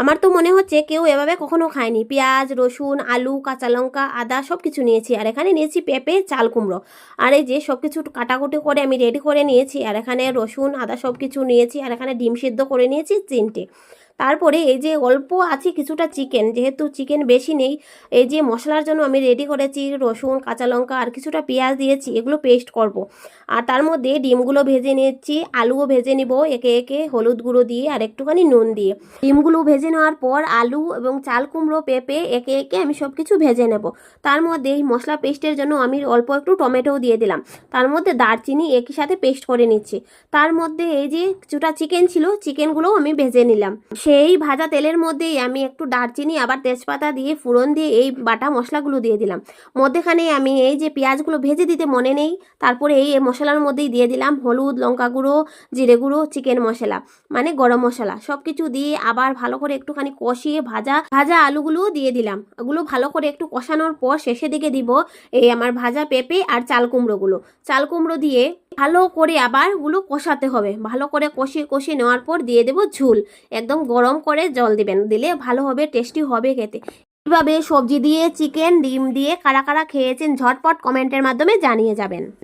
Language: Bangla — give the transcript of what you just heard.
আমার তো মনে হচ্ছে কেউ এভাবে কখনো খায়নি। পেঁয়াজ, রসুন, আলু, কাঁচা লঙ্কা, আদা সব কিছু নিয়েছি। আর এখানে নিয়েছি পেঁপে, চাল কুমড়ো। আর এই যে সব কিছু কাটাকুটি করে আমি রেডি করে নিয়েছি। আর এখানে রসুন, আদা সব কিছু নিয়েছি। আর এখানে ডিম সিদ্ধ করে নিয়েছি তিনটে। তারপরে এই যে অল্প আছে কিছুটা চিকেন যেহেতু চিকেন বেশি নেই, এই যে মশলার জন্য আমি রেডি করেছি রসুন, কাঁচা লঙ্কা আর কিছুটা পেঁয়াজ দিয়েছি, এগুলো পেস্ট করব। আর তার মধ্যে ডিমগুলো ভেজে নিচ্ছি আলুও ভেজে নিব, একে একে হলুদ গুঁড়ো দিয়ে আর একটুখানি নুন দিয়ে। ডিমগুলো ভেজে নেওয়ার পর আলু এবং চাল কুমড়ো পেঁপে একে একে আমি সব কিছু ভেজে নেব। তার মধ্যে এই মশলা পেস্টের জন্য আমি অল্প একটু টমেটোও দিয়ে দিলাম। তার মধ্যে দারচিনি একই সাথে পেস্ট করে নিচ্ছি। তার মধ্যে এই যে কিছুটা চিকেন ছিল চিকেনগুলোও আমি ভেজে নিলাম। সেই ভাজা তেলের মধ্যেই আমি একটু দারচিনি, আবার তেজপাতা দিয়ে ফোড়ন দিয়ে এই বাটা মশলাগুলো দিয়ে দিলাম। মধ্যেখানে আমি এই যে পেঁয়াজগুলো ভেজে দিতে মনে নেই, তারপরে এই মশলার মধ্যেই দিয়ে দিলাম হলুদ, লঙ্কা গুঁড়ো, জিরে গুঁড়ো, চিকেন মশলা মানে গরম মশলা। সব কিছু দিয়ে আবার ভালো করে একটুখানি কষিয়ে ভাজা ভাজা আলুগুলোও দিয়ে দিলাম। ওগুলো ভালো করে একটু কষানোর পর শেষের দিকে দিব এই আমার ভাজা পেঁপে আর চাল কুমড়োগুলো। চাল কুমড়ো দিয়ে ভালো করে আবারগুলো কষাতে হবে। ভালো করে কষিয়ে কষিয়ে নেওয়ার পর দিয়ে দেবো ঝুল। একদম গরম করে জল দিবেন। দিলে ভালো হবে টেস্টি হবে খেতে। কীভাবে সবজি দিয়ে চিকেন ডিম দিয়ে কারা কারা খেয়েছেন ঝটপট কমেন্টের মাধ্যমে জানিয়ে যাবেন।